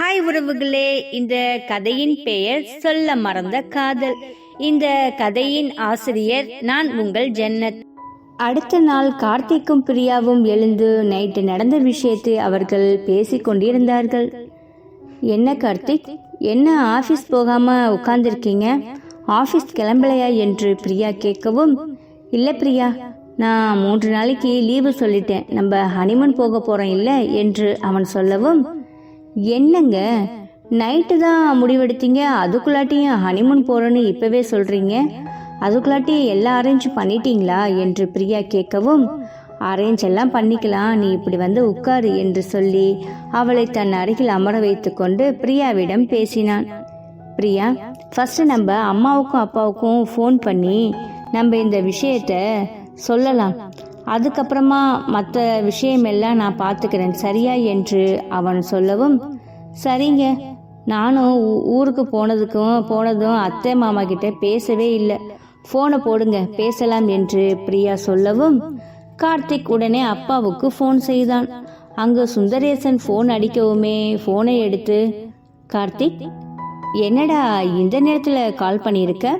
Hi உறவுகளே இந்த கதையின் பெயர் சொல்ல மறந்த காதல். இந்த கதையின் ஆசிரியர் நான் உங்கள் ஜன்னத். அடுத்த நாள் கார்த்திக்கும் பிரியாவும் எழுந்து நைட்டு நடந்த விஷயத்தை அவர்கள் பேசிக்கொண்டிருந்தார்கள் என்ன கார்த்திக்? என்ன ஆஃபீஸ் போகாம உட்கார்ந்துருக்கீங்க? ஆஃபீஸ் கிளம்பலையா என்று பிரியா கேட்கவும் இல்லை பிரியா நான் மூன்று நாளைக்கு லீவு சொல்லிட்டேன். நம்ம ஹனிமூன் போக போகிறோம் இல்லை? என்று அவன் சொல்லவும் என்னங்க? நைட்டு தான் முடிவெடுத்தீங்க? அதுக்குள்ளாட்டியும் ஹனிமூன் போறோன்னு இப்பவே சொல்றீங்க? அதுக்குள்ளாட்டி எல்லாம் அரேஞ்ச் பண்ணிட்டீங்களா? என்று பிரியா கேட்கவும் அரேஞ்ச் எல்லாம் பண்ணிக்கலாம். நீ இப்படி வந்து உட்காரு என்று சொல்லி அவளை தன் அருகில் அமர வைத்துக்கொண்டு பிரியாவிடம் பேசினான். பிரியா ஃபர்ஸ்ட் நம்ம அம்மாவுக்கும் அப்பாவுக்கும் ஃபோன் பண்ணி நம்ம இந்த விஷயத்த சொல்லலாம். அதுக்கப்புறமா மற்ற விஷயமெல்லாம் நான் பார்த்துக்கிறேன். சரியா என்று அவன் சொல்லவும் சரிங்க நானும் ஊ- ஊருக்கு போனதுக்கும் போனதும் அத்தை மாமா கிட்ட பேசவே இல்லை. ஃபோனை போடுங்க பேசலாம் என்று பிரியா சொல்லவும் கார்த்திக் உடனே அப்பாவுக்கு ஃபோன் செய்தான். அங்கு சுந்தரேசன் ஃபோன் அடிக்கவுமே ஃபோனை எடுத்து கார்த்திக் என்னடா இந்த நேரத்தில் கால் பண்ணியிருக்க?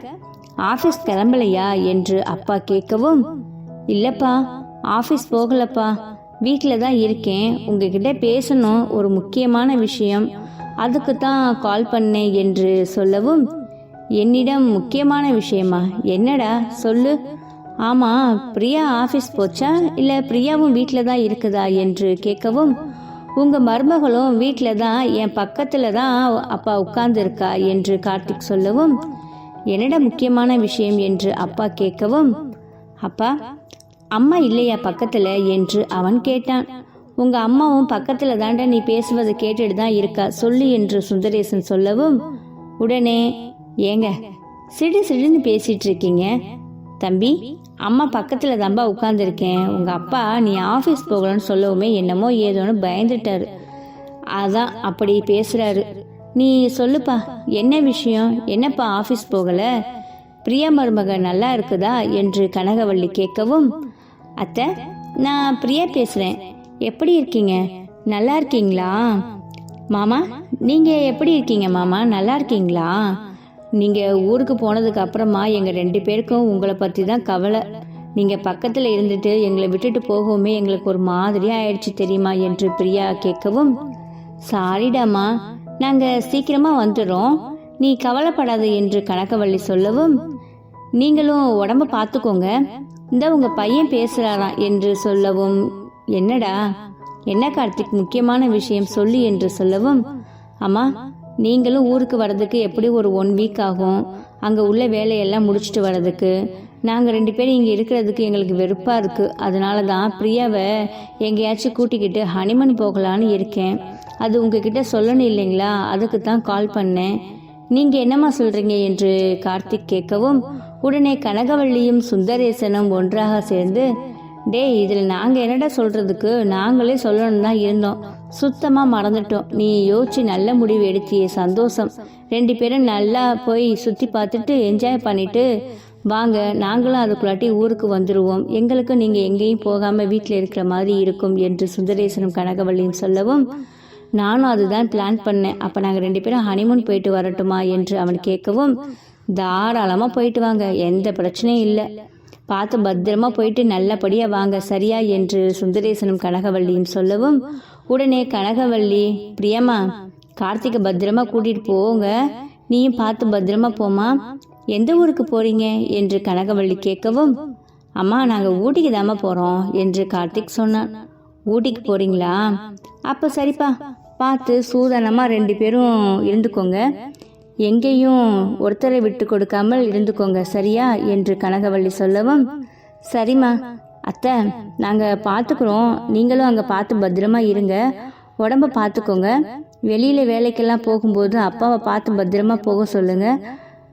ஆஃபீஸ் கிளம்பலையா? என்று அப்பா கேட்கவும் இல்லப்பா ஆஃபீஸ் போகலப்பா. வீட்டில் தான் இருக்கேன். உங்ககிட்ட பேசணும் ஒரு முக்கியமான விஷயம். அதுக்கு தான் கால் பண்ணேன் என்று சொல்லவும் என்னிடம் முக்கியமான விஷயமா? என்னடா சொல்லு. ஆமாம் பிரியா ஆஃபீஸ் போச்சா? இல்லை பிரியாவும் வீட்டில் தான் இருக்குதா என்று கேட்கவும் உங்கள் மருமகளும் வீட்டில் தான் என் பக்கத்தில் தான் அப்பா உட்கார்ந்துருக்கா என்று கார்த்திக் சொல்லவும் என்னடா முக்கியமான விஷயம் என்று அப்பா கேட்கவும் அப்பா அம்மா இல்லையா பக்கத்தில் என்று அவன் கேட்டான். உங்க அம்மாவும் பக்கத்தில் தாண்டா நீ பேசுவதை கேட்டுட்டு தான் இருக்கா? சொல்லு என்று சுந்தரேசன் சொல்லவும் உடனே ஏங்க சிடு சிடுன்னு பேசிட்டு இருக்கீங்க. தம்பி அம்மா பக்கத்தில் தான்பா உட்காந்துருக்கேன் உங்கள் அப்பா நீ ஆஃபீஸ் போகலன்னு சொல்லவுமே என்னமோ ஏதோன்னு பயந்துட்டாரு. அதான் அப்படி பேசுகிறாரு நீ சொல்லுப்பா என்ன விஷயம்? என்னப்பா ஆஃபீஸ் போகலை? பிரியா மருமக நல்லா இருக்குதா? என்று கனகவள்ளி கேட்கவும் அத்தை நான் பிரியா பேசுகிறேன் எப்படி இருக்கீங்க? நல்லா இருக்கீங்களா? மாமா நீங்கள் எப்படி இருக்கீங்க மாமா? நல்லா இருக்கீங்களா? நீங்கள் ஊருக்கு போனதுக்கு அப்புறமா எங்கள் ரெண்டு பேருக்கும் உங்களை பற்றி தான் கவலை. நீங்கள் பக்கத்தில் இருந்துட்டு எங்களை விட்டுட்டு போகவுமே எங்களுக்கு ஒரு மாதிரியாக ஆயிடுச்சு தெரியுமா என்று பிரியா கேட்கவும் சாரிடாமா நாங்கள் சீக்கிரமாக வந்துடுறோம். நீ கவலைப்படாது என்று கனகவள்ளி சொல்லவும் நீங்களும் உடம்ப பார்த்துக்கோங்க. இந்த உங்க பையன் பேசுறாராம் என்று சொல்லவும் என்னடா? என்ன கார்த்திக் முக்கியமான விஷயம் சொல்லு என்று சொல்லவும் அம்மா நீங்களும் ஊருக்கு வர்றதுக்கு எப்படி ஒரு ஒன் வீக் ஆகும்? அங்கே உள்ள வேலையெல்லாம் முடிச்சுட்டு வர்றதுக்கு. நாங்கள் ரெண்டு பேரும் இங்கே இருக்கிறதுக்கு எங்களுக்கு வெறுப்பாக இருக்குது அதனால தான் பிரியாவை எங்கேயாச்சும் கூட்டிக்கிட்டு ஹனிமன் போகலான்னு இருக்கேன். அது உங்ககிட்ட சொல்லணும் இல்லைங்களா? அதுக்கு தான் கால் பண்ணேன். நீங்கள் என்னம்மா சொல்கிறீங்க என்று கார்த்திக் கேட்கவும் உடனே கனகவள்ளியும் சுந்தரேசனும் ஒன்றாக சேர்ந்து டேய் இதில் நாங்கள் என்னடா சொல்கிறதுக்கு நாங்களே சொல்லணும் தான் இருந்தோம். சுத்தமாக மறந்துட்டோம். நீ யோசிச்சு நல்ல முடிவு எடுத்தியே சந்தோஷம். ரெண்டு பேரும் நல்லா போய் சுற்றி பார்த்துட்டு என்ஜாய் பண்ணிவிட்டு வாங்க நாங்களும் அதுக்குள்ளாட்டி ஊருக்கு வந்துடுவோம் எங்களுக்கு நீங்கள் எங்கேயும் போகாமல் வீட்டில் இருக்கிற மாதிரி இருக்கும் என்று சுந்தரேசனும் கனகவள்ளியும் சொல்லவும் நானும் அதுதான் பிளான் பண்ணேன். அப்போ நாங்கள் ரெண்டு பேரும் ஹனிமூன் போயிட்டு வரட்டுமா? என்று அவன் கேட்கவும் தாராளமாக போயிட்டு வாங்க. எந்த பிரச்சனையும் இல்லை. பார்த்து பத்திரமா போயிட்டு நல்லபடியாக வாங்க. சரியா என்று சுந்தரேசனும் கனகவல்லியும் சொல்லவும் உடனே கனகவள்ளி பிரியம்மா கார்த்திகை பத்திரமா கூட்டிட்டு போங்க. நீயும் பார்த்து பத்திரமா போமா எந்த ஊருக்கு போறீங்க? என்று கனகவள்ளி கேட்கவும் அம்மா நாங்கள் ஊட்டிக்கு தாம்மா போகிறோம் என்று கார்த்திக் சொன்னான். ஊட்டிக்கு போறீங்களா? அப்போ சரிப்பா. பார்த்து சூதனமாக ரெண்டு பேரும் இருந்துக்கோங்க. எங்கேயும் ஒருத்தரை விட்டு கொடுக்காமல் இருந்துக்கோங்க சரியா? என்று கனகவள்ளி சொல்லவும் சரிம்மா அத்தை நாங்கள் பார்த்துக்குறோம் நீங்களும் அங்கே பார்த்து பத்திரமா இருங்க. உடம்ப பார்த்துக்கோங்க வெளியில் வேலைக்கெல்லாம் போகும்போது அப்பாவை பார்த்து பத்திரமா போக சொல்லுங்க.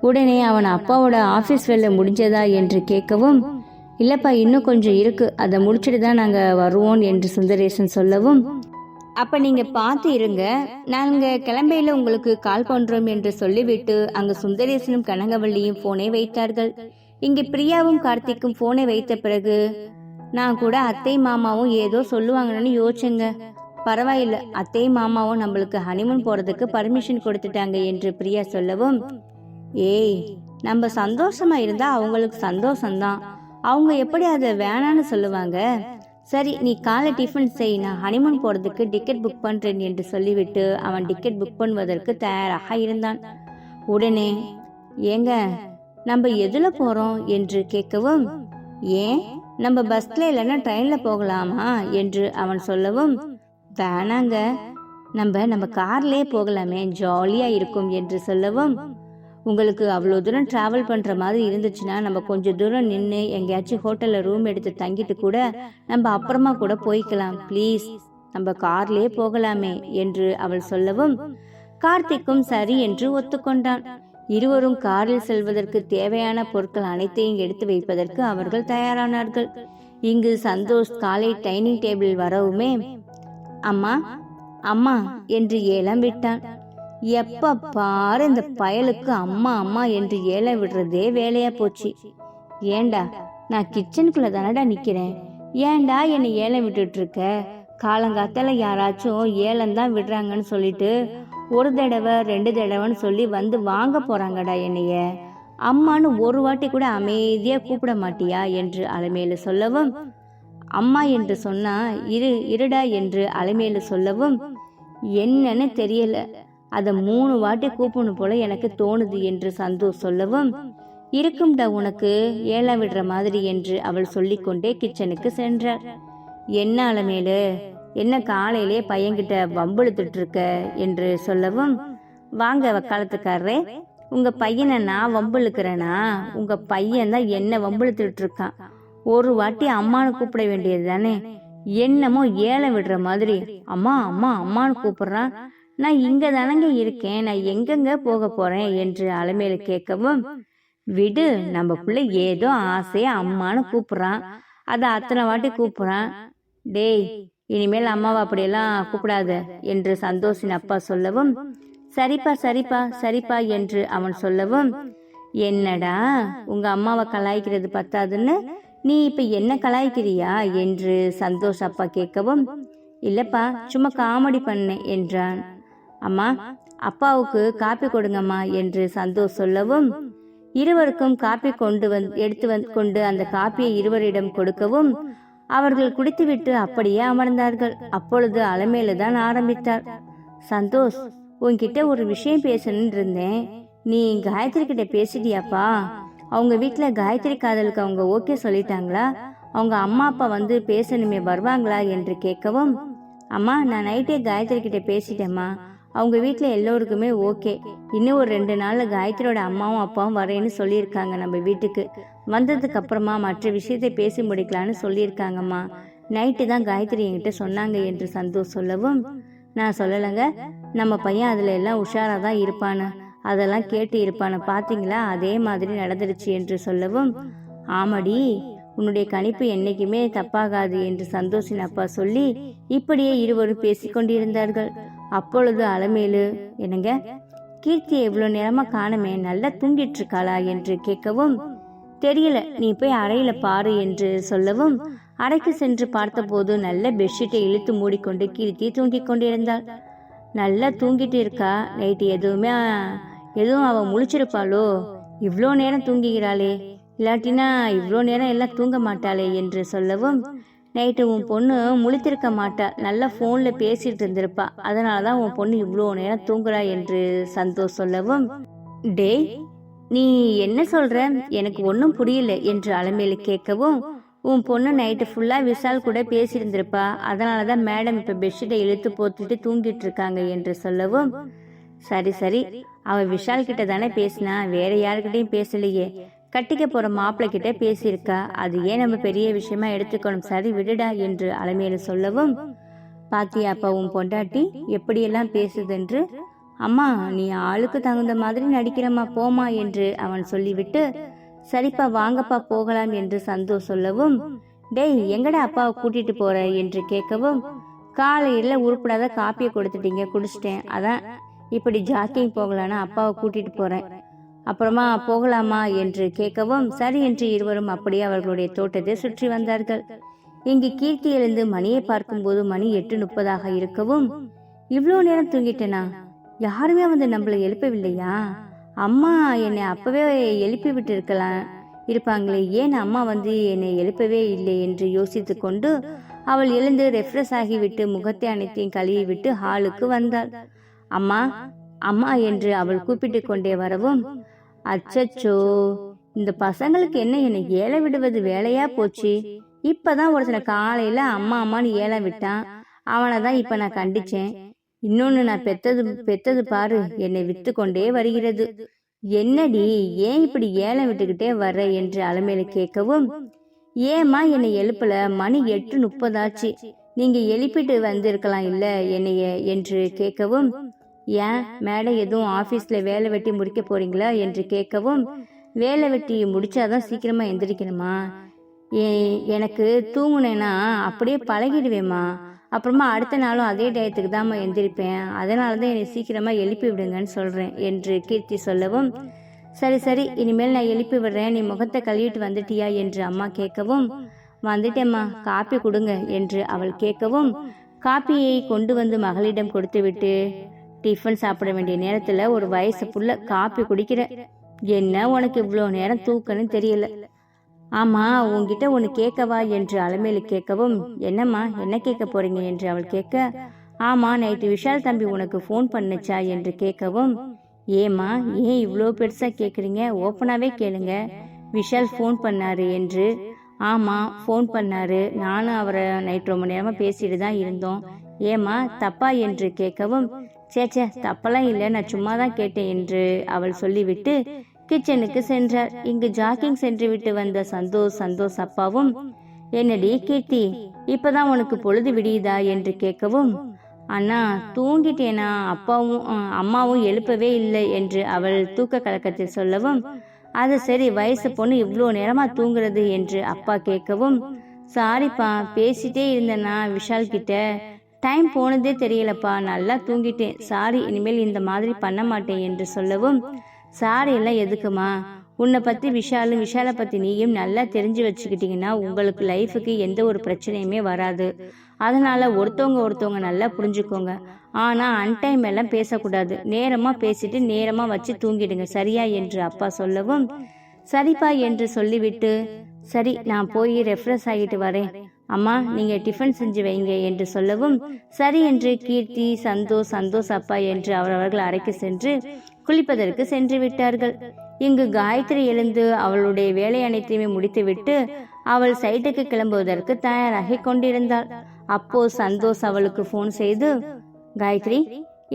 உடனே அவன் அப்பாவோட ஆஃபீஸ் வேலை முடிஞ்சதா என்று கேட்கவும் இல்லைப்பா இன்னும் கொஞ்சம் இருக்கு. அதை முடிச்சுட்டு தான் நாங்கள் வருவோம் என்று சுந்தரேசன் சொல்லவும் அப்ப நீங்க பார்த்து இருங்க. நாங்க கிளம்பையில உங்களுக்கு கால் பண்றோம் என்று சொல்லிவிட்டு அங்கு சுந்தரேசனும் கனகவள்ளியும் போனை வைத்தார்கள். இங்கு பிரியாவும் கார்த்திக்கும் போனை வைத்த பிறகு நான் கூட அத்தை மாமாவும் ஏதோ சொல்லுவாங்கன்னு யோசிச்சேங்க. பரவாயில்ல அத்தையும் மாமாவும் நம்மளுக்கு ஹனிமூன் போறதுக்கு பர்மிஷன் கொடுத்துட்டாங்க என்று பிரியா சொல்லவும் ஏய் நம்ம சந்தோஷமா இருந்தா அவங்களுக்கு சந்தோஷம்தான். அவங்க எப்படி அதை வேணான்னு சொல்லுவாங்க? சரி நீ காலை டிஃபன் செய். நான் ஹனிமூன் போகிறதுக்கு டிக்கெட் புக் பண்ணுறேன் என்று சொல்லிவிட்டு அவன் டிக்கெட் புக் பண்ணுவதற்கு தயாராக இருந்தான். உடனே ஏங்க நம்ம எதில் போகிறோம் என்று கேட்கவும் ஏன்? நம்ம பஸ்ல இல்லைன்னா ட்ரெயின்ல போகலாமா? என்று அவன் சொல்லவும் வேணாங்க. நம்ம நம்ம கார்லயே போகலாமே ஜாலியா இருக்கும் என்று சொல்லவும் உங்களுக்கு அவ்வளோ தூரம் ட்ராவல் பண்ணுற மாதிரி இருந்துச்சுன்னா நம்ம கொஞ்சம் தூரம் நின்று எங்கேயாச்சும் ஹோட்டலில் ரூம் எடுத்து தங்கிட்டு கூட நம்ம அப்புறமா கூட போய்க்கலாம். ப்ளீஸ் நம்ம கார்லேயே போகலாமே என்று அவள் சொல்லவும் கார்த்திக்கும் சரி என்று ஒத்துக்கொண்டான். இருவரும் காரில் செல்வதற்கு தேவையான பொருட்கள் அனைத்தையும் எடுத்து வைப்பதற்கு அவர்கள் தயாரானார்கள். இங்கு சந்தோஷ் காலை டைனிங் டேபிள் வரவுமே அம்மா அம்மா என்று ஏலம் விட்டான். எப்ப பாரு இந்த பயலுக்கு அம்மா அம்மா என்று ஏலம் விடுறதே வேலையா போச்சு. ஏண்டா நான் கிச்சனுக்குள்ள தானடா நிக்கிறேன்? ஏன்டா என்னை ஏலம் விட்டுட்டு இருக்க காலங்காத்தால யாராச்சும் ஏலம் தான் விடுறாங்கன்னு சொல்லிட்டு ஒரு தடவை ரெண்டு தடவைன்னு சொல்லி வந்து வாங்க போறாங்கடா என்னைய. அம்மான்னு ஒரு வாட்டி கூட அமைதியா கூப்பிட மாட்டியா என்று அலைமையில சொல்லவும் அம்மா என்று சொன்னா இரு இருடா என்று அலைமையில சொல்லவும் என்னன்னு தெரியல. அத மூணு வாட்டி கூப்பிடணும் போல எனக்கு தோணுது என்று சந்தோஷ் சொல்லவும் இருக்கும்டா உனக்கு ஏழா விடுற மாதிரி என்று அவள் சொல்லிக்கொண்டே கிச்சனுக்கு சென்றாள். என்ன அலமேலு என்ன காலையிலே பையன்கிட்ட வம்புழுத்துட்டு இருக்க என்று சொல்லவும் வாங்க வக்காலத்துக்காரரே உங்க பையனை நான் வம்புழுக்கிறேனா? உங்க பையன் தான் என்ன வம்புழுத்துட்டு இருக்கான் ஒரு வாட்டி அம்மானு கூப்பிட வேண்டியது தானே? என்னமோ ஏலம் விடுற மாதிரி? அம்மா அம்மா அம்மான்னு கூப்பிடுறான். நான் இங்க தானங்க இருக்கேன். நான் எங்கெங்க போக போறேன் என்று அலமேலு கேட்கவும் விடு நம்ம பிள்ளை ஏதோ ஆசையா அம்மான்னு கூப்பிடுறான் அதை அத்தனை வாட்டி கூப்பிடுறான் டேய் இனிமேல் அம்மாவை அப்படியெல்லாம் கூப்பிடாத என்று சந்தோஷின் அப்பா சொல்லவும் சரிப்பா சரிப்பா சரிப்பா என்று அவன் சொல்லவும் என்னடா உங்க அம்மாவை கலாய்க்கிறது பத்தாதுன்னு? நீ இப்ப என்ன கலாய்க்கிறியா? என்று சந்தோஷ் அப்பா கேட்கவும் இல்லப்பா சும்மா காமெடி பண்ணேன் என்றான். அம்மா அப்பாவுக்கு காப்பி கொடுங்கம்மா என்று சந்தோஷ் சொல்லவும் இருவருக்கும் காப்பி கொண்டு வந் எடுத்து வந்து கொண்டு அந்த காப்பியை இருவரிடம் கொடுக்கவும் அவர்கள் குடித்துவிட்டு அப்படியே அமர்ந்தார்கள். அப்பொழுது அலமேலு தான் ஆரம்பித்தார். சந்தோஷ் உன்கிட்ட ஒரு விஷயம் பேசணும்னு இருந்தேன். நீ காயத்ரி கிட்ட பேசிட்டியாப்பா? அவங்க வீட்டில் காயத்ரி காதலுக்கு அவங்க ஓகே சொல்லிட்டாங்களா? அவங்க அம்மா அப்பா வந்து பேசணுமே வருவாங்களா? என்று கேட்கவும் அம்மா நான் நைட்டே காயத்ரி கிட்ட பேசிட்டேம்மா. அவங்க வீட்டில் எல்லோருக்குமே ஓகே. இன்னும் ஒரு ரெண்டு நாளில் காயத்ரியோட அம்மாவும் அப்பாவும் வரேன்னு சொல்லியிருக்காங்க நம்ம வீட்டுக்கு. வந்ததுக்கு அப்புறமா மற்ற விஷயத்தை பேசி முடிக்கலான்னு சொல்லியிருக்காங்கம்மா. நைட்டு தான் காயத்ரி என்கிட்ட சொன்னாங்க என்று சந்தோஷ் சொல்லவும் நான் சொல்லலைங்க. நம்ம பையன் அதில் எல்லாம் உஷாராக தான் இருப்பானு அதெல்லாம் கேட்டு இருப்பானு பார்த்தீங்களா அதே மாதிரி நடந்துருச்சு என்று சொல்லவும் ஆமாடி. உன்னுடைய கணிப்பு என்னைக்குமே தப்பாகாது என்று சந்தோஷின் அப்பா சொல்லி இப்படியே இருவரும் பேசிக்கொண்டிருந்தார்கள். அப்பொழுது அலமேலு என்னங்க? கீர்த்தியை இவ்வளோ நேரமாக காணமே நல்லா தூங்கிட்டு இருக்காளா என்று கேட்கவும் தெரியல நீ போய் அறையில பாரு என்று சொல்லவும் அறைக்கு சென்று பார்த்தபோது நல்ல பெட்ஷீட்டை இழுத்து மூடிக்கொண்டு கீர்த்தி தூங்கிக் கொண்டிருந்தாள். நல்லா தூங்கிட்டு இருக்கா நைட்டு எதுவுமே எதுவும் அவ முழிச்சிருப்பாளோ? இவ்வளோ நேரம் தூங்குகிறாளே இல்லாட்டினா இவ்வளோ நேரம் எல்லாம் தூங்க மாட்டாளே என்று சொல்லவும் நைட்டு உன் பொண்ணு முழித்திருக்க மாட்டா. நல்லா ஃபோனில் பேசிட்டு இருந்திருப்பா. அதனால தான் உன் பொண்ணு இவ்வளோ நேரம் தூங்குறா என்று சந்தோஷ் சொல்லவும் டேய் நீ என்ன சொல்ற? எனக்கு ஒன்றும் புரியல என்று அலமேலு கேட்கவும் உன் பொண்ணு நைட்டு ஃபுல்லாக விஷால் கூட பேசியிருந்திருப்பா அதனால தான் மேடம் இப்போ பெட்ஷீட்டை இழுத்து போத்துட்டு தூங்கிட்டு இருக்காங்க என்று சொல்லவும் சரி சரி. அவள் விஷால் கிட்ட தானே பேசினா. வேற யாருக்கிட்டையும் பேசலையே. கட்டிக்க போகிற மாப்பிள்ளை கிட்ட பேசியிருக்கா. அது ஏன் நம்ம பெரிய விஷயமா எடுத்துக்கணும்? சரி விடுடா என்று அலமையில சொல்லவும் பாத்தியா அப்பா உன் பொண்டாட்டி எப்படியெல்லாம் பேசுதென்று? அம்மா நீ ஆளுக்கு தகுந்த மாதிரி நடிக்கிறம்மா போமா என்று அவன் சொல்லிவிட்டு சரிப்பா வாங்கப்பா போகலாம் என்று சந்தோஷ் சொல்லவும் டேய் எங்கடா அப்பாவை கூட்டிட்டு போற என்று கேட்கவும் காலையில் உருப்படாத காப்பியை கொடுத்துட்டீங்க குடிச்சிட்டேன். அதான் இப்படி ஜாக்கிங் போகலான்னு அப்பாவை கூட்டிட்டு போறேன். அப்புறமா போகலாமா என்று கேட்கவும் சரி என்று இருவரும் அப்படியே அவர்களுடைய தோட்டத்தை சுற்றி வந்தார்கள். இங்கு கீர்த்தி எழுந்து மணியை பார்க்கும்போது மணி எட்டு முப்பதாக இருக்கவும் இவ்வளோ நேரம் தூங்கிட்டேனா? யாருமே வந்து நம்மளை எழுப்பவில்லையா? அம்மா என்னை அப்பவே எழுப்பி விட்டு இருக்கலாம் இருப்பாங்களே ஏன் அம்மா வந்து என்னை எழுப்பவே இல்லை? என்று யோசித்து கொண்டு அவள் எழுந்து ரெஃப்ரெஷ் ஆகிவிட்டு முகத்தை அனைத்தையும் கழுவி விட்டு ஹாலுக்கு வந்தாள். அம்மா அம்மா என்று அவள் கூப்பிட்டு கொண்டே வரவும் அச்சச்சோ இந்த பசங்களுக்கு என்ன என்னை ஏல விடுவது வேலையா போச்சு? இப்பதான் ஒருத்தனை காலையில அம்மா அம்மான்னு ஏல விட்டான். அவனை தான் இப்ப நான் கண்டிச்சேன். இன்னொன்னு நான் பெத்தது பெத்தது பாரு என்னை வித்து கொண்டே வருகிறது. என்னடி ஏன் இப்படி ஏலம் விட்டுக்கிட்டே வர்ற என்று அலமேல கேட்கவும் ஏம்மா என்னை எழுப்பல? மணி எட்டு முப்பதாச்சு. நீங்க எழுப்பிட்டு வந்திருக்கலாம் இல்ல என்னைய என்று கேட்கவும் ஏன் மேடம் எதுவும் ஆஃபீஸில் வேலை வெட்டி முடிக்க போறீங்களா என்று கேட்கவும் வேலை வெட்டி முடிச்சாதான் சீக்கிரமா எந்திரிக்கணுமா? ஏ- எனக்கு தூங்குனேன்னா அப்படியே பழகிடுவேம்மா. அப்புறமா அடுத்த நாளும் அதே டயத்துக்கு தாம்மா எந்திரிப்பேன். அதனால தான் என்னை சீக்கிரமா எழுப்பி விடுங்கன்னு சொல்றேன் என்று கீர்த்தி சொல்லவும் சரி சரி இனிமேல் நான் எழுப்பி விடுறேன். நீ முகத்தை கழுவிட்டு வந்துட்டியா? என்று அம்மா கேட்கவும் வந்துட்டேம்மா. காப்பி கொடுங்க என்று அவள் கேட்கவும் காப்பியை கொண்டு வந்து மகளிடம் கொடுத்துவிட்டு டிஃபன் சாப்பிட வேண்டிய நேரத்துல ஒரு வயசு புள்ள காப்பி குடிக்கிற. என்ன உனக்கு இவ்வளோ நேரம் தூக்கன்னு தெரியல. ஆமா உன்கிட்ட ஒன்று கேட்கவா என்று அலமேலு கேட்கவும் என்னம்மா என்ன கேட்க போறீங்க என்று அவள் கேட்க ஆமா நைட்டு விஷால் தம்பி உனக்கு ஃபோன் பண்ணுச்சா என்று கேட்கவும் ஏம்மா ஏன் இவ்வளோ பெருசா கேட்குறீங்க ஓப்பனாகவே கேளுங்க. விஷால் ஃபோன் பண்ணாரு என்று ஆமா ஃபோன் பண்ணாரு. நானும் அவரை நைட் ரொம்ப நேரமாக பேசிட்டு தான் இருந்தோம். ஏம்மா தப்பா என்று கேட்கவும் சேச்சே தப்பெல்லாம் இல்லை நான் சும்மா தான் கேட்டேன் என்று அவள் சொல்லிவிட்டு கிச்சனுக்கு சென்றார். இங்கு ஜாக்கிங் சென்று விட்டு வந்த சந்தோஷ் சந்தோஷ் அப்பாவும் என்னடி கீர்த்தி இப்பதான் உனக்கு பொழுது விடியுதா? என்று கேட்கவும் அண்ணா தூங்கிட்டேனா? அப்பாவும் அம்மாவும் எழுப்பவே இல்லை என்று அவள் தூக்க கலக்கத்தில் சொல்லவும் அது சரி வயசு பொண்ணு இவ்வளோ நேரமா தூங்குறது? என்று அப்பா கேட்கவும் சாரிப்பா பேசிட்டே இருந்தேனா விஷால் கிட்ட? டைம் போனதே தெரியலப்பா. நல்லா தூங்கிட்டேன். சாரி இனிமேல் இந்த மாதிரி பண்ண மாட்டேன் என்று சொல்லவும் சாரி எல்லாம் எதுக்குமா? உன்னை பற்றி விஷாலும் விஷாலை பற்றி நீயும் நல்லா தெரிஞ்சு வச்சுக்கிட்டீங்கன்னா உங்களுக்கு லைஃபுக்கு எந்த ஒரு பிரச்சனையுமே வராது. அதனால் ஒருத்தவங்க ஒருத்தவங்க நல்லா புரிஞ்சுக்கோங்க. ஆனால் அன்டைம் எல்லாம் பேசக்கூடாது. நேரமாக பேசிட்டு நேரமாக வச்சு தூங்கிடுங்க. சரியா? என்று அப்பா சொல்லவும் சரிப்பா என்று சொல்லிவிட்டு சரி நான் போய் ரெஃப்ரெஷ் ஆகிட்டு வரேன். அம்மா நீங்க டிஃபன் செஞ்சு வைங்க என்று சொல்லவும் சரி என்று கீர்த்தி சந்தோஷ் சந்தோஷ் அப்பா என்று அவரவர்கள் அறைக்கு சென்று குளிப்பதற்கு சென்று விட்டார்கள். இங்கு காயத்ரி எழுந்து அவளுடைய வேலை அனைத்தையுமே முடித்துவிட்டு அவள் சைட்டுக்கு கிளம்புவதற்கு தயாராகி கொண்டிருந்தாள். அப்போ சந்தோஷ் அவளுக்கு ஃபோன் செய்து காயத்ரி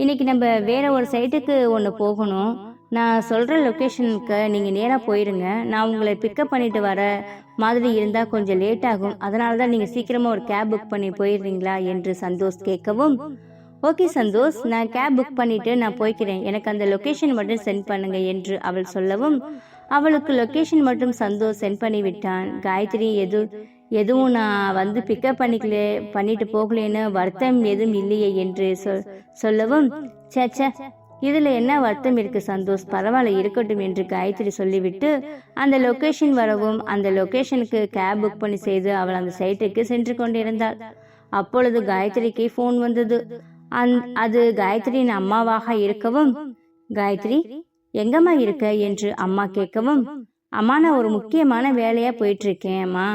இன்னைக்கு நம்ம வேற ஒரு சைட்டுக்கு ஒன்று போகணும். நான் சொல்கிற லொக்கேஷனுக்கு நீங்கள் நேராக போயிடுங்க நான் உங்களை பிக்கப் பண்ணிட்டு வர மாதிரி இருந்தால் கொஞ்சம் லேட் ஆகும். அதனால தான் நீங்கள் சீக்கிரமாக ஒரு கேப் புக் பண்ணி போயிடுறீங்களா என்று சந்தோஷ் கேட்கவும் ஓகே சந்தோஷ் நான் கேப் புக் பண்ணிட்டு நான் போய்க்கிறேன். எனக்கு அந்த லொக்கேஷன் மட்டும் சென்ட் பண்ணுங்க என்று அவள் சொல்லவும் அவளுக்கு லொக்கேஷன் மட்டும் சந்தோஷ் சென்ட் பண்ணி விட்டான். காயத்ரி எது எதுவும் நான் வந்து பிக்கப் பண்ணிக்கல பண்ணிட்டு போகலேன்னு வருத்தம் எதுவும் இல்லையே என்று சொல் சொல்லவும் ச்சே இதில் என்ன வருத்தம் இருக்கு சந்தோஷ்? பரவாயில்ல இருக்கட்டும் என்று காயத்ரி சொல்லிவிட்டு அந்த லொகேஷன் வரவும் அந்த லொக்கேஷனுக்கு கேப் புக் பண்ணி செய்து அவள் அந்த சைட்டுக்கு சென்று கொண்டிருந்தாள். அப்பொழுது காயத்ரிக்கு ஃபோன் வந்தது. அந் அது காயத்ரியின் அம்மாவாக இருக்கவும் காயத்ரி எங்கம்மா இருக்க? என்று அம்மா கேட்கவும் அம்மா நான் ஒரு முக்கியமான வேலையா போயிட்டு இருக்கேன் அம்மா.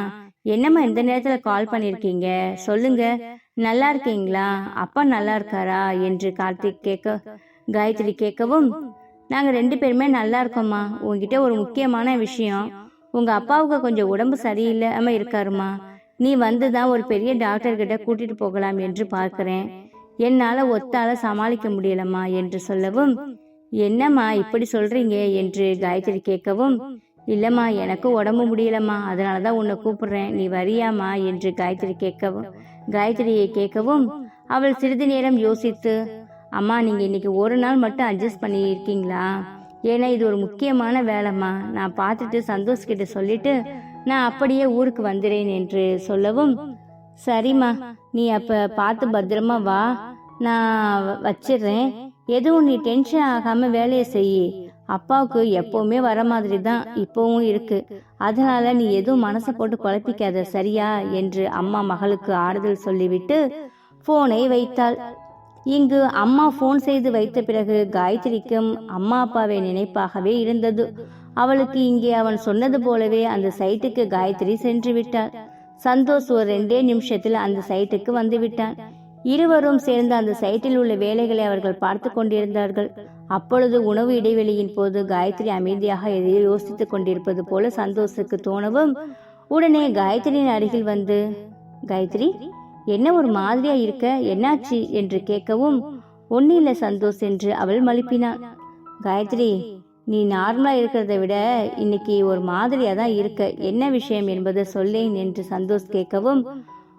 என்னம்மா இந்த நேரத்துல கால் பண்ணிருக்கீங்க? சொல்லுங்க. நல்லா இருக்கீங்களா? அப்பா நல்லா இருக்காரா? என்று கார்த்திக் கேட்க காயத்ரி கேட்கவும் நாங்கள் ரெண்டு பேருமே நல்லா இருக்கோம்மா. உங்ககிட்ட ஒரு முக்கியமான விஷயம். உங்கள் அப்பாவுக்கு கொஞ்சம் உடம்பு சரியில்லாமல் இருக்காருமா. நீ வந்துதான் ஒரு பெரிய டாக்டர்கிட்ட கூட்டிட்டு போகலாம் என்று பார்க்கிறேன். என்னால் ஒத்தால சமாளிக்க முடியலம்மா என்று சொல்லவும் என்னம்மா இப்படி சொல்றீங்க? என்று காயத்ரி கேட்கவும் இல்லைம்மா எனக்கு உடம்பு முடியலம்மா. அதனால தான் உன்னை கூப்பிடுறேன். நீ வரியாமா என்று காயத்ரி கேட்கவும் காயத்ரியை கேட்கவும் அவள் சிறிது நேரம் யோசித்து அம்மா நீங்கள் இன்னைக்கு ஒரு நாள் மட்டும் அட்ஜஸ்ட் பண்ணி இருக்கீங்களா ஏன்னா இது ஒரு முக்கியமான வேலைம்மா. நான் பார்த்துட்டு சந்தோஷ் கிட்ட சொல்லிட்டு நான் அப்படியே ஊருக்கு வந்துடுறேன் என்று சொல்லவும் சரிம்மா நீ அப்போ பார்த்து பத்திரமா வா. நான் வ- வச்சிடுறேன். எதுவும் நீ டென்ஷன் ஆகாமல் வேலையை செய். அப்பாவுக்கு எப்பவுமே வர மாதிரி தான் இப்போவும் இருக்கு. அதனால நீ எதுவும் மனசை போட்டு குழப்பிக்காத சரியா? என்று அம்மா மகளுக்கு ஆறுதல் சொல்லிவிட்டு போனை வைத்தாள். இங்கு அம்மா ஃபோன் செய்து வைத்த பிறகு காயத்ரிக்கும் அம்மா அப்பாவை நினைப்பாகவே இருந்தது. அவளுக்கு இங்கே அவன் சொன்னது போலவே அந்த சைட்டுக்கு காயத்ரி சென்று விட்டாள். சந்தோஷ் ஒரு ரெண்டே நிமிஷத்தில் அந்த சைட்டுக்கு வந்து விட்டான். இருவரும் சேர்ந்து அந்த சைட்டில் உள்ள வேலைகளை அவர்கள் பார்த்து கொண்டிருந்தார்கள். அப்பொழுது உணவு இடைவெளியின் போது காயத்ரி அமைதியாக எதையோ யோசித்துக் கொண்டிருப்பது போல சந்தோஷுக்கு தோணவும் உடனே காயத்ரியின் அருகில் வந்து காயத்ரி என்ன ஒரு மாதிரியா இருக்க? என்னாச்சு? என்று கேட்கவும் ஒன்னில்ல சந்தோஷ் என்று அவள் மழுப்பினாள் காயத்ரி நீ நார்மலா இருக்கிறத விட இன்னைக்கு ஒரு மாதிரியா தான் இருக்க. என்ன விஷயம் என்பதை சொல்லேன் என்று சந்தோஷ் கேட்கவும்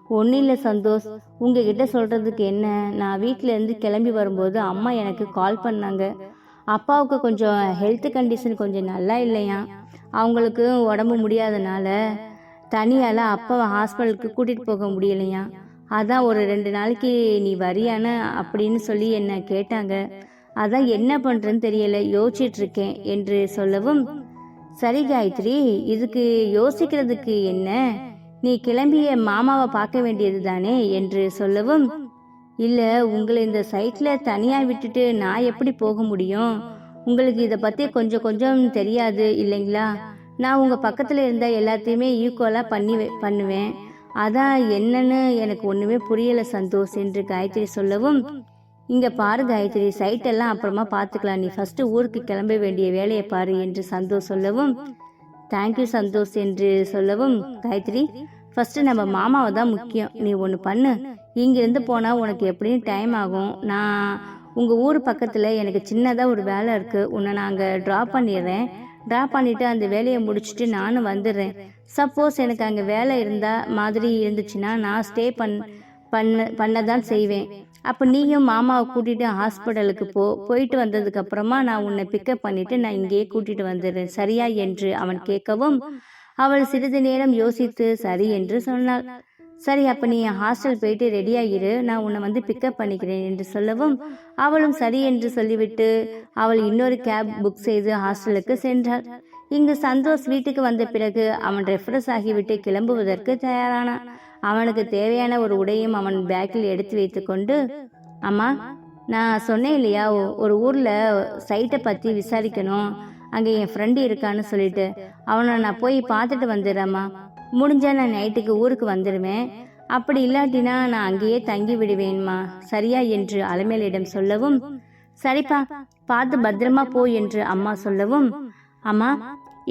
ஒன்றும் இல்லை சந்தோஷ் உங்ககிட்ட சொல்கிறதுக்கு என்ன? நான் வீட்டிலேருந்து இருந்து கிளம்பி வரும்போது அம்மா எனக்கு கால் பண்ணாங்க. அப்பாவுக்கு கொஞ்சம் ஹெல்த் கண்டிஷன் கொஞ்சம் நல்லா இல்லையா? அவங்களுக்கு உடம்பு முடியாதனால தனியால் அப்பாவை ஹாஸ்பிட்டலுக்கு கூட்டிகிட்டு போக முடியலையா? அதான் ஒரு ரெண்டு நாளைக்கு நீ வரியான அப்படின்னு சொல்லி என்னை கேட்டாங்க. அதான் என்ன பண்ணுறேன்னு தெரியல யோசிச்சிட்டு இருக்கேன் என்று சொல்லவும் சரி காயத்ரி இதுக்கு யோசிக்கிறதுக்கு என்ன? நீ கிளம்பிய மாமாவை பார்க்க வேண்டியது தானே என்று சொல்லவும் இல்லை உங்களை இந்த சைட்டில் தனியாக விட்டுட்டு நான் எப்படி போக முடியும்? உங்களுக்கு இதை பற்றி கொஞ்சம் கொஞ்சம் தெரியாது இல்லைங்களா? நான் உங்கள் பக்கத்தில் இருந்தால் எல்லாத்தையுமே ஈக்குவலாக பண்ணி பண்ணுவேன். அதான் என்னன்னு எனக்கு ஒன்றுமே புரியலை சந்தோஷ் என்று காயத்ரி சொல்லவும் இங்கே பாரு காயத்ரி சைட்டெல்லாம் அப்புறமா பார்த்துக்கலாம் நீ ஃபஸ்ட்டு ஊருக்கு கிளம்ப வேண்டிய வேலையை பாரு என்று சந்தோஷ் சொல்லவும் தேங்க்யூ சந்தோஷ் என்று சொல்லவும் காயத்ரி ஃபஸ்ட்டு நம்ம மாமாவை தான் முக்கியம். நீ ஒன்று பண்ணு. இங்கேருந்து போனால் உனக்கு எப்படியும் டைம் ஆகும். நான் உங்கள் ஊர் பக்கத்தில் எனக்கு சின்னதாக ஒரு வேலை இருக்குது உன்னை நாங்கள் ட்ராப் பண்ணிடுறேன். ட்ராப் பண்ணிவிட்டு அந்த வேலையை முடிச்சுட்டு நானும் வந்துடுறேன். சப்போஸ் எனக்கு அங்கே வேலை இருந்தால் மாதிரி இருந்துச்சுன்னா நான் ஸ்டே பண் பண்ண பண்ண தான் செய்வேன். அப்போ நீயும் மாமாவை கூட்டிகிட்டு ஹாஸ்பிட்டலுக்கு போ. போயிட்டு வந்ததுக்கப்புறமா நான் உன்னை பிக்கப் பண்ணிவிட்டு நான் இங்கேயே கூட்டிகிட்டு வந்துடுறேன். சரியா? என்று அவன் கேட்கவும் அவள் சிறிது நேரம் யோசித்து சரி என்று சொன்னாள். சரி அப்ப நீ ஹாஸ்டல் போயிட்டு ரெடியாகிரு நான் உன்னை வந்து பிக்கப் பண்ணிக்கிறேன் என்று சொல்லவும் அவளும் சரி என்று சொல்லிவிட்டு அவள் இன்னொரு கேப் புக் செய்து ஹாஸ்டலுக்கு சென்றாள். இங்கு சந்தோஷ் வீட்டுக்கு வந்த பிறகு அவன் ரெஃப்ரெஷ் ஆகிவிட்டு கிளம்புவதற்கு தயாரானான் அவனுக்கு தேவையான ஒரு உடையும் அவன் பேக்கில் எடுத்து வைத்துக்கொண்டு அம்மா நான் சொன்னேன் இல்லையா ஒ- ஒரு ஊர்ல சைட்டை பத்தி விசாரிக்கணும். அங்கே என் ஃப்ரெண்டு இருக்கான்னு சொல்லிட்டு. அவனை நான் போய் பார்த்துட்டு வந்துடுறேம்மா. முடிஞ்சால் நான் நைட்டுக்கு ஊருக்கு வந்துடுவேன் அப்படி இல்லாட்டினா நான் அங்கேயே தங்கி விடுவேன்மா. சரியா என்று அலமேலிடம் சொல்லவும் சரிப்பா பார்த்து பத்திரமா போ என்று அம்மா சொல்லவும் அம்மா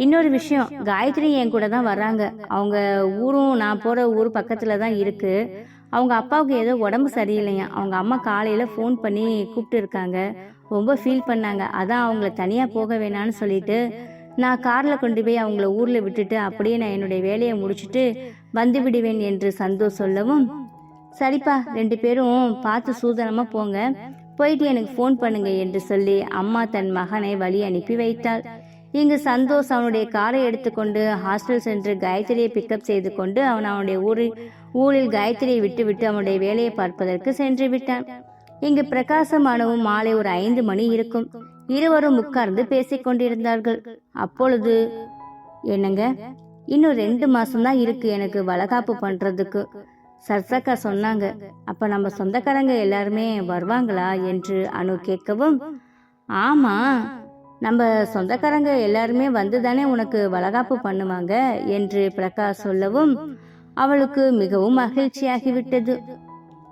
இன்னொரு விஷயம் காயத்ரி என் கூட தான் வர்றாங்க. அவங்க ஊரும் நான் போற ஊர் பக்கத்துல தான் இருக்கு. அவங்க அப்பாவுக்கு ஏதோ உடம்பு சரியில்லையா? அவங்க அம்மா காலையில ஃபோன் பண்ணி கூப்பிட்டு இருக்காங்க. ரொம்ப ஃபீல் பண்ணாங்க. அதான் அவங்கள தனியா போக வேணான்னு சொல்லிட்டு நான் காரில் கொண்டு போய் அவங்கள ஊரில் விட்டுட்டு அப்படியே நான் என்னுடைய வேலையை முடிச்சுட்டு வந்து விடுவேன் என்று சந்தோஷ் சொல்லவும் சரிப்பா ரெண்டு பேரும் பார்த்து சூதனமாக போங்க. போயிட்டு எனக்கு ஃபோன் பண்ணுங்க என்று சொல்லி அம்மா தன் மகனை வழி அனுப்பி வைத்தாள். இங்கு சந்தோஷ் அவனுடைய காரை எடுத்துக்கொண்டு ஹாஸ்டல் சென்று காயத்ரியை பிக்கப் செய்து கொண்டு அவன் அவனுடைய ஊரில் ஊரில் காயத்ரியை விட்டுவிட்டு அவனுடைய வேலையை பார்ப்பதற்கு சென்று விட்டான். இங்கு பிரகாசமானவும் மாலை ஒரு ஐந்து மணி இருக்கும். இருவரும் உட்கார்ந்து பேசிக் கொண்டிருந்தார்கள். அப்பொழுது என்னங்க? இன்னும் ரெண்டு மாசம்தான் இருக்கு எனக்கு வளகாப்பு பண்றதுக்கு. சர்சக்கா சொன்னாங்க அப்ப நம்ம சொந்தக்காரங்க எல்லாருமே வருவாங்களா? என்று அனு கேட்கவும் ஆமா நம்ம சொந்தக்காரங்க எல்லாருமே வந்து தானே உனக்கு வளகாப்பு பண்ணுவாங்க? என்று பிரகாஷ் சொல்லவும் அவளுக்கு மிகவும் மகிழ்ச்சியாகிவிட்டது.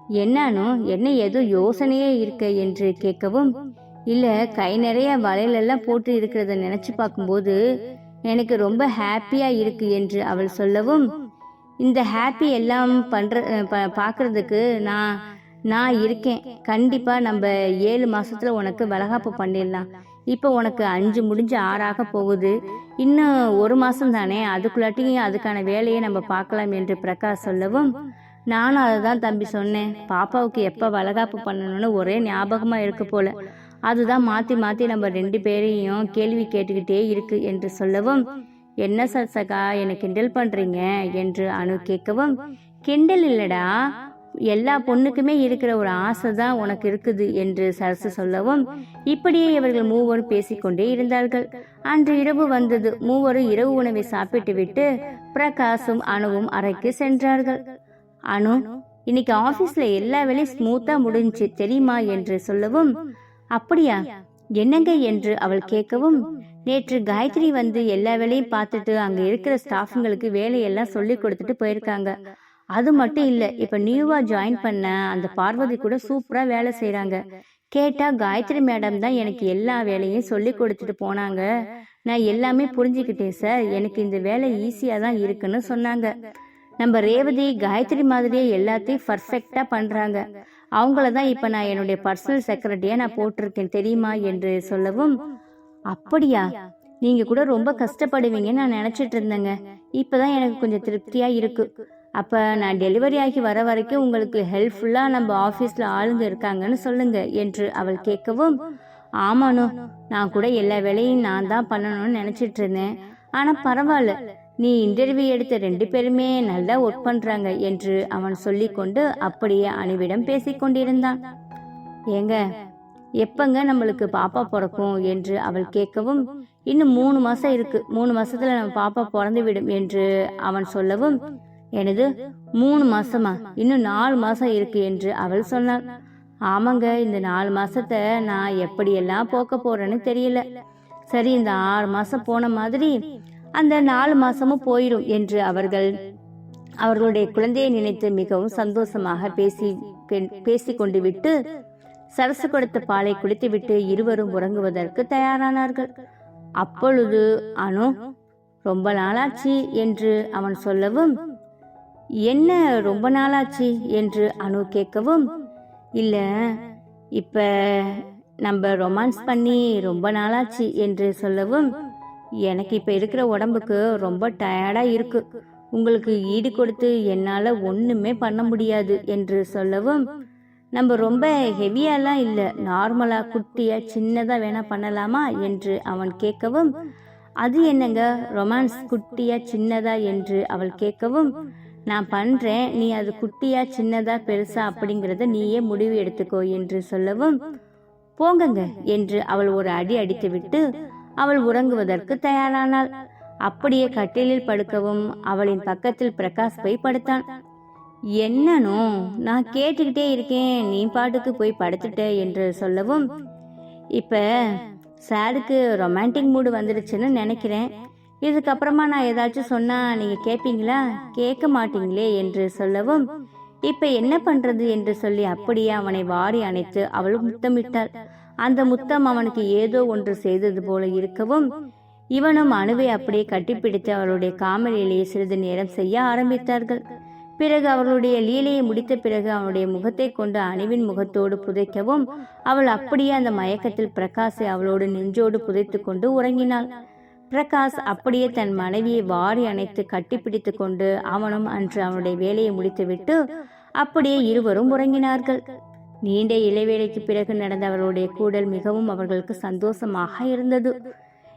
என்னானோ என்ன ஏதோ யோசனையே இருக்க என்று கேட்கவும் இல்ல கை நிறைய வளையலெல்லாம் போட்டு இருக்கிறத நினைச்சு பார்க்கும்போது எனக்கு ரொம்ப ஹாப்பியா இருக்கு என்று அவள் சொல்லவும் இந்த ஹாப்பி எல்லாம் பண்ற ப- நான் நான் இருக்கேன். கண்டிப்பா நம்ம ஏழு மாசத்துல உனக்கு வளகாப்பு பண்ணிடலாம். இப்போ உனக்கு அஞ்சு முடிஞ்சு ஆறாக போகுது. இன்னும் ஒரு மாசம் தானே அதுக்குள்ளாட்டியும் அதுக்கான வேலையை நம்ம பார்க்கலாம் என்று பிரகாஷ் சொல்லவும் நானும் அதை தான் தம்பி சொன்னேன். பாப்பாவுக்கு எப்போ வளகாப்பு பண்ணணும்னு ஒரே ஞாபகமாக இருக்கு போல. அதுதான் மாற்றி மாற்றி நம்ம ரெண்டு பேரையும் கேள்வி கேட்டுக்கிட்டே இருக்கு என்று சொல்லவும் என்ன சசகா என்னை கிண்டல் பண்ணுறீங்க என்று அணு கேட்கவும் கிண்டல் இல்லடா. எல்லா பொண்ணுக்குமே இருக்கிற ஒரு ஆசை தான் உனக்கு இருக்குது என்று சரசு சொல்லவும் இப்படியே இவர்கள் மூவரும் பேசிக்கொண்டே இருந்தார்கள். அன்று இரவு வந்தது. மூவரும் இரவு உணவை சாப்பிட்டு விட்டு பிரகாஷும் அணுவும் அறைக்கு சென்றார்கள். அனு இன்னைக்கு ஆபீஸ்ல எல்லா வேலையும் ஸ்மூத்தா முடிஞ்சுச்சு தெரியுமா என்று சொல்லவும் அப்படியா? என்னங்க? என்று அவள் கேட்கவும் நேற்று காயத்ரி வந்து எல்லா வேலையும் பார்த்துட்டு அங்க இருக்கிற ஸ்டாஃபுங்களுக்கு வேலையெல்லாம் சொல்லி கொடுத்துட்டு போயிருக்காங்க. அது மட்டும் இல்ல இப்ப நியூவா ஜாயின் பண்ண அந்த பார்வதி கூட சூப்பரா வேலை செய்யறாங்க கேட்டா காயத்ரி மேடம் தான் எனக்கு எல்லா வேலையும் சொல்லி கொடுத்துட்டு போனாங்க. நான் எல்லாமே புரிஞ்சுக்கிட்டேன் சார் எனக்கு இந்த வேலை ஈஸியா தான் இருக்குன்னு சொன்னாங்க. நம்ம ரேவதி காயத்ரி மாதிரியே எல்லாத்தையும் பர்ஃபெக்டாக பண்ணுறாங்க அவங்கள தான் இப்போ நான் என்னுடைய பர்சனல் செக்ரட்டரியாக நான் போட்டிருக்கேன் தெரியுமா என்று சொல்லவும் அப்படியா? நீங்கள் கூட ரொம்ப கஷ்டப்படுவீங்கன்னு நான் நினச்சிட்டு இருந்தேங்க. இப்போ தான் எனக்கு கொஞ்சம் திருப்தியாக இருக்குது அப்போ நான் டெலிவரி ஆகி வர வரைக்கும் உங்களுக்கு ஹெல்ப்ஃபுல்லாக நம்ம ஆஃபீஸில் ஆளுங்க இருக்காங்கன்னு சொல்லுங்கள் என்று அவள் கேட்கவும் ஆமானோ நான் கூட எல்லா வேலையும் நான் தான் பண்ணணும்னு நினச்சிட்டு இருந்தேன். ஆனால் பரவாயில்ல. நீ இன்டர்வியூ எடுத்த ரெண்டு பேருமே நல்லா ஒர்க் பண்றாங்க என்று அவன் சொல்லிக்கொண்டு அப்படியே அணுவிடம் பேசிக்கொண்டிருந்தான் ஏங்க எப்பங்க நம்மளுக்கு பாப்பா பிறக்கும் என்று அவள் கேட்கவும் இன்னும் மூணு மாசம் இருக்கு. மூணு மாசத்துல நம்ம பாப்பா பிறந்து விடும் என்று அவன் சொல்லவும் எனது மூணு மாசமா? இன்னும் நாலு மாசம் இருக்கு என்று அவள் சொன்னாள். ஆமாங்க இந்த நாலு மாசத்தை நான் எப்படியெல்லாம் போக்க போறேன்னு தெரியல. சரி இந்த ஆறு மாசம் போன மாதிரி அந்த நாலு மாசமும் போயிடும் என்று அவர்கள் அவர்களுடைய குழந்தையை நினைத்து மிகவும் சந்தோஷமாக பேசி பேசிக் கொண்டு விட்டு சரசு கொடுத்த பாலை குடித்துவிட்டு இருவரும் உறங்குவதற்கு தயாரானார்கள். அப்பொழுது அனு ரொம்ப நாளாச்சு என்று அவன் சொல்லவும் என்ன ரொம்ப நாளாச்சு என்று அனு கேட்கவும் இல்ல இப்ப நம்ம ரொமான்ஸ் பண்ணி ரொம்ப நாளாச்சு என்று சொல்லவும் எனக்கு இப்போ இருக்கிற உடம்புக்கு ரொம்ப டயர்டாக இருக்கு. உங்களுக்கு ஈடு கொடுத்து என்னால் ஒன்றுமே பண்ண முடியாது என்று சொல்லவும் நம்ம ரொம்ப ஹெவியாலாம் இல்லை நார்மலாக குட்டியாக சின்னதாக வேணால் பண்ணலாமா என்று அவன் கேட்கவும் அது என்னங்க ரொமான்ஸ் குட்டியாக சின்னதா என்று அவள் கேட்கவும் நான் பண்ணுறேன் நீ அது குட்டியா சின்னதா பெருசா அப்படிங்கிறத நீயே முடிவு எடுத்துக்கோ என்று சொல்லவும் போங்கங்க என்று அவள் ஒரு அடி அடித்துவிட்டு அவள் உறங்குவதற்கு தயாரானாள். அப்படியே கட்டிலில் படுக்கவும் அவளின் பக்கத்தில் பிரகாஷ் போய் படுத்தான். என்னனோ நான் கேட்டுக்கிட்டே இருக்கேன். நீ பாட்டுக்கு போய் படுத்துட்ட என்று சொல்லவும் இப்ப சாருக்கு ரொமான்டிக் மூடு வந்துடுச்சுன்னு நினைக்கிறேன். இதுக்கப்புறமா நான் ஏதாச்சும் சொன்னா நீங்க கேட்பீங்களா கேட்க மாட்டீங்களே என்று சொல்லவும் இப்ப என்ன பண்றது? என்று சொல்லி அப்படியே அவனை வாரி அணைத்து அவள் முத்தமிட்டாள். அந்த முத்தம் அவனுக்கு ஏதோ ஒன்று செய்தது போல இருக்கவும் இவனும் அணுவை அப்படியே கட்டிப்பிடித்து அவளுடைய காமலிலேயே சிறிது நேரம் செய்ய ஆரம்பித்தார்கள். பிறகு அவளுடைய லீலையை முடித்த பிறகு அவனுடைய முகத்தை கொண்டு அணுவின் முகத்தோடு புதைக்கவும் அவள் அப்படியே அந்த மயக்கத்தில் பிரகாஷை அவளோடு நெஞ்சோடு புதைத்து கொண்டு உறங்கினாள். பிரகாஷ் அப்படியே தன் மனைவியை வாரி அணைத்து கட்டிப்பிடித்து கொண்டு அவனும் அன்று அவனுடைய வேலையை முடித்துவிட்டு அப்படியே இருவரும் உறங்கினார்கள். நீண்ட இளைவேளைக்கு பிறகு நடந்த அவர்களுடைய கூடல் மிகவும் அவர்களுக்கு சந்தோஷமாக இருந்தது.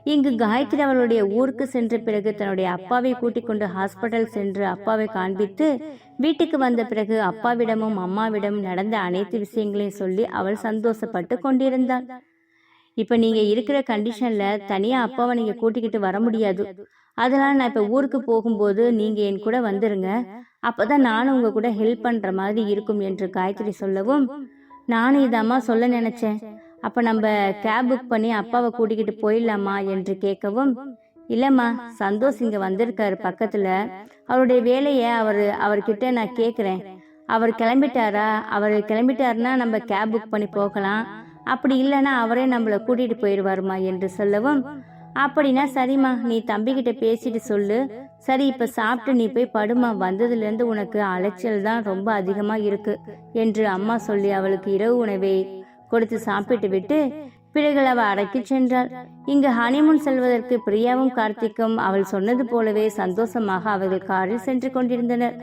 இங்கு காயத்ரி அவளுடைய ஊருக்கு சென்ற பிறகு தன்னுடைய அப்பாவை கூட்டிக் கொண்டு ஹாஸ்பிட்டல் சென்று அப்பாவை காண்பித்து வீட்டுக்கு வந்த பிறகு அப்பாவிடமும் அம்மாவிடமும் நடந்த அனைத்து விஷயங்களையும் சொல்லி அவள் சந்தோஷப்பட்டு கொண்டிருந்தாள். இப்ப நீங்க இருக்கிற கண்டிஷன்ல தனியா அப்பாவை நீங்க கூட்டிக்கிட்டு வர முடியாது. அதனால நான் இப்போ ஊருக்கு போகும்போது நீங்கள் என் கூட வந்துருங்க. அப்பதான் நானும் உங்கள் கூட ஹெல்ப் பண்ணுற மாதிரி இருக்கும் என்று காயத்ரி சொல்லவும் நானும் இதாம்மா சொல்ல நினச்சேன். அப்போ நம்ம கேப் புக் பண்ணி அப்பாவை கூட்டிக்கிட்டு போயிடலாமா? என்று கேட்கவும் இல்லைம்மா சந்தோஷ் இங்கே வந்திருக்காரு பக்கத்தில். அவருடைய வேலையை அவர் அவர்கிட்ட நான் கேட்குறேன் அவர் கிளம்பிட்டாரா? அவர் கிளம்பிட்டாருன்னா நம்ம கேப் புக் பண்ணி போகலாம். அப்படி இல்லைன்னா அவரே நம்மளை கூட்டிகிட்டு போயிடுவாருமா? என்று சொல்லவும் அப்படின்னா சரிம்மா நீ தம்பிக்கிட்ட பேசிட்டு சொல்லு. சரி இப்ப சாப்பிட்டு நீ போய் படுமா வந்ததுல இருந்து உனக்கு அலைச்சல் தான் ரொம்ப அதிகமா இருக்கு என்று அம்மா சொல்லி அவளுக்கு இரவு உணவை கொடுத்து சாப்பிட்டு விட்டு பிறகு அவ அறைக்கு சென்றாள். இங்கு ஹனிமூன் செல்வதற்கு பிரியாவும் கார்த்திக்கும் அவள் சொன்னது போலவே சந்தோஷமாக அவர்கள் காரில் சென்று கொண்டிருந்தனர்.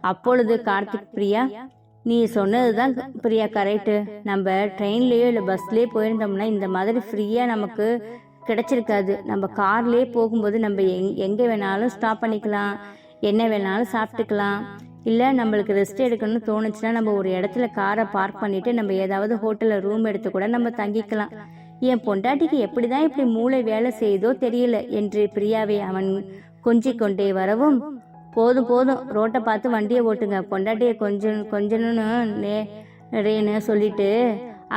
அப்பொழுது கார்த்திக் பிரியா நீ சொன்னதுதான் பிரியா கரெக்டு நம்ம ட்ரெயின்லயோ இல்லை பஸ்லயே போயிருந்தோம்னா இந்த மாதிரி ஃப்ரீயா நமக்கு கிடைச்சிருக்காது. நம்ம கார்லயே போகும்போது நம்ம எங் எங்கே வேணாலும் ஸ்டாப் பண்ணிக்கலாம். என்ன வேணாலும் சாப்பிட்டுக்கலாம். இல்லை நம்மளுக்கு ரெஸ்ட் எடுக்கணும்னு தோணுச்சுன்னா நம்ம ஒரு இடத்துல காரை பார்க் பண்ணிட்டு நம்ம ஏதாவது ஹோட்டலில் ரூம் எடுத்து கூட நம்ம தங்கிக்கலாம். என் பொண்டாட்டிக்கு எப்படி தான் இப்படி மூளை வேலை செய்யுதோ தெரியல. என்று பிரியாவை அவன் கொஞ்சிக் கொண்டே வரவும் போதும் போதும். ரோட்டை பார்த்து வண்டியை ஓட்டுங்க. பொண்டாட்டியை கொஞ்சம் கொஞ்சணும்னு நே ரேன்னு சொல்லிட்டு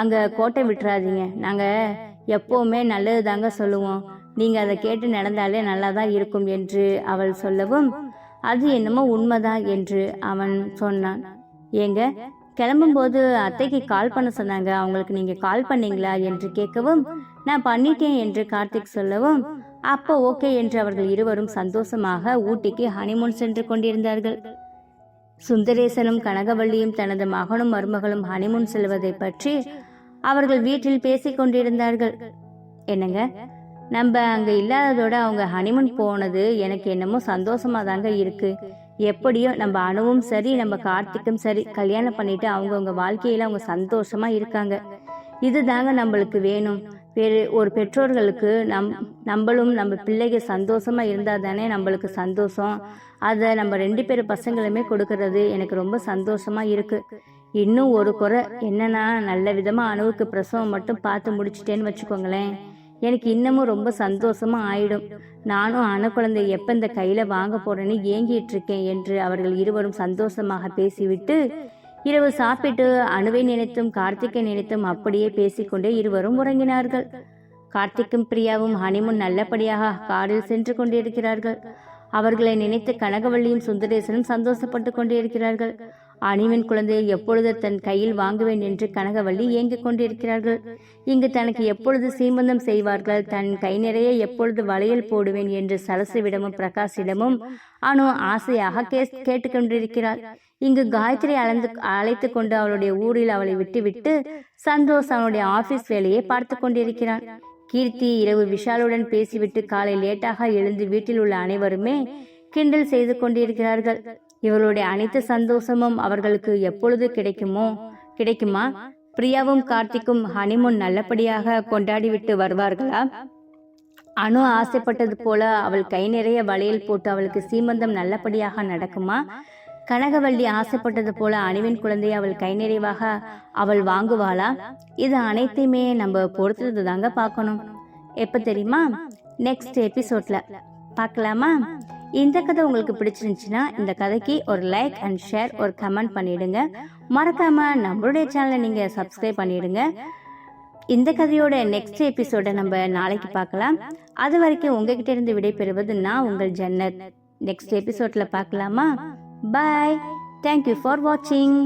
அங்கே கோட்டை விட்டுறாதீங்க. நாங்கள் எப்போவுமே நல்லது தாங்க சொல்லுவோம். நீங்கள் அதை கேட்டு நடந்தாலே நல்லா தான் இருக்கும் என்று அவள் சொல்லவும் அது என்னமோ உண்மைதான் என்று அவன் சொன்னான். ஏங்க கிளம்பும்போது அத்தைக்கு கால் பண்ண சொன்னாங்க. அவங்களுக்கு நீங்கள் கால் பண்ணீங்களா? என்று கேட்கவும் நான் பண்ணிட்டேன் என்று கார்த்திக் சொல்லவும் அப்போ ஓகே என்று அவர்கள் இருவரும் சந்தோஷமாக ஊட்டிக்கு ஹனிமூன் சென்று கொண்டிருந்தார்கள். சுந்தரேசனும் கனகவல்லியும் தனது மகனும் மருமகளும் ஹனிமூன் செல்வதை பற்றி அவர்கள் வீட்டில் பேசிக் கொண்டிருந்தார்கள் என்னங்க? நம்ம அங்க இல்லாததோட அவங்க ஹனிமூன் போனது எனக்கு என்னமோ சந்தோஷமா தாங்க இருக்கு. எப்படியோ நம்ம அணுவும் சரி நம்ம கார்த்திக்கும் சரி கல்யாணம் பண்ணிட்டு அவங்கவுங்க வாழ்க்கையில அவங்க சந்தோஷமா இருக்காங்க. இதுதாங்க நம்மளுக்கு வேணும். வேறு ஒரு பெற்றோர்களுக்கு நம் நம்மளும் நம்ம பிள்ளைங்க சந்தோஷமா இருந்தா தானே நம்மளுக்கு சந்தோஷம். அதை நம்ம ரெண்டு பேர் பசங்களுமே கொடுக்கறது எனக்கு ரொம்ப சந்தோஷமா இருக்கு. இன்னும் ஒரு குறை. என்னன்னா நல்ல விதமா அணுவுக்கு பிரசவம் மட்டும் பார்த்து முடிச்சிட்டேன்னு வச்சுக்கோங்களேன். எனக்கு இன்னமும் ரொம்ப சந்தோஷமா ஆயிடும். நானும் அணு குழந்தை எப்ப இந்த கையில வாங்க போறேன்னு ஏங்கிட்டு இருக்கேன் என்று அவர்கள் இருவரும் சந்தோஷமாக பேசிவிட்டு இரவு சாப்பிட்டு அணுவை நினைத்தும் கார்த்திகை நினைத்தும் அப்படியே பேசிக்கொண்டே இருவரும் உறங்கினார்கள். கார்த்திக்கும் பிரியாவும் ஹனிமுன் நல்லபடியாக காரில் சென்று கொண்டிருக்கிறார்கள். அவர்களை நினைத்து கனகவள்ளியும் சுந்தரேசனும் சந்தோஷப்பட்டு கொண்டிருக்கிறார்கள். அணிவின் குழந்தையை எப்பொழுது தன் கையில் வாங்குவேன் என்று கனகவள்ளி ஏங்கிக் கொண்டிருக்கிறார்கள். இங்கு தனக்கு எப்பொழுது சீமந்தம் செய்வார்கள்? தன் கை நிறைய எப்பொழுது வளையல் போடுவேன் என்று சரசுவிடமும் பிரகாஷிடமும் அனு ஆசையாக கேஸ் கேட்டுக்கொண்டிருக்கிறாள். இங்கு காயத்ரி அழைந்து அழைத்து கொண்டு அவளுடைய ஊரில் அவளை விட்டுவிட்டு சந்தோஷ் அவனுடைய ஆபீஸ் வேலையை பார்த்து கொண்டிருக்கிறான். கீர்த்தி இரவு விஷாலுடன் பேசிவிட்டு காலை லேட்டாக எழுந்து வீட்டில் உள்ள அனைவருமே கிண்டல் செய்து கொண்டிருக்கிறார்கள். இவளுடைய அனைத்து சந்தோஷமும் அவர்களுக்கு எப்பொழுது கிடைக்குமோ கிடைக்குமா? பிரியாவும் கார்த்திக்கும் ஹனிமூன் நல்லபடியாக கொண்டாடிவிட்டு வருவார்களா? அனு ஆசைப்பட்டது போல அவள் கை நிறைய வளையல் போட்டு அவளுக்கு சீமந்தம் நல்லபடியாக நடக்குமா? கனகவள்ளி ஆசைப்பட்டது போல அணுவின் குழந்தையை அவள் கை நிறைவாக அவள் வாங்குவாளா? இது அனைத்தையுமே நம்ம பொறுத்தது தாங்க பார்க்கணும். எப்போ தெரியுமா? நெக்ஸ்ட் எபிசோட்ல பார்க்கலாமா? இந்த கதை உங்களுக்கு பிடிச்சிருந்துச்சுன்னா இந்த கதைக்கு ஒரு லைக் அண்ட் ஷேர் ஒரு கமெண்ட் பண்ணிடுங்க. மறக்காம நம்மளுடைய சேனலை நீங்க சப்ஸ்கிரைப் பண்ணிடுங்க. இந்த கதையோட நெக்ஸ்ட் எபிசோட நம்ம நாளைக்கு பார்க்கலாம். அது வரைக்கும் உங்ககிட்ட இருந்து விடைபெறுவது நான் உங்கள் ஜன்னத். நெக்ஸ்ட் எபிசோட்ல பார்க்கலாமா? பாய் தேங்க்யூ ஃபார் வாட்சிங்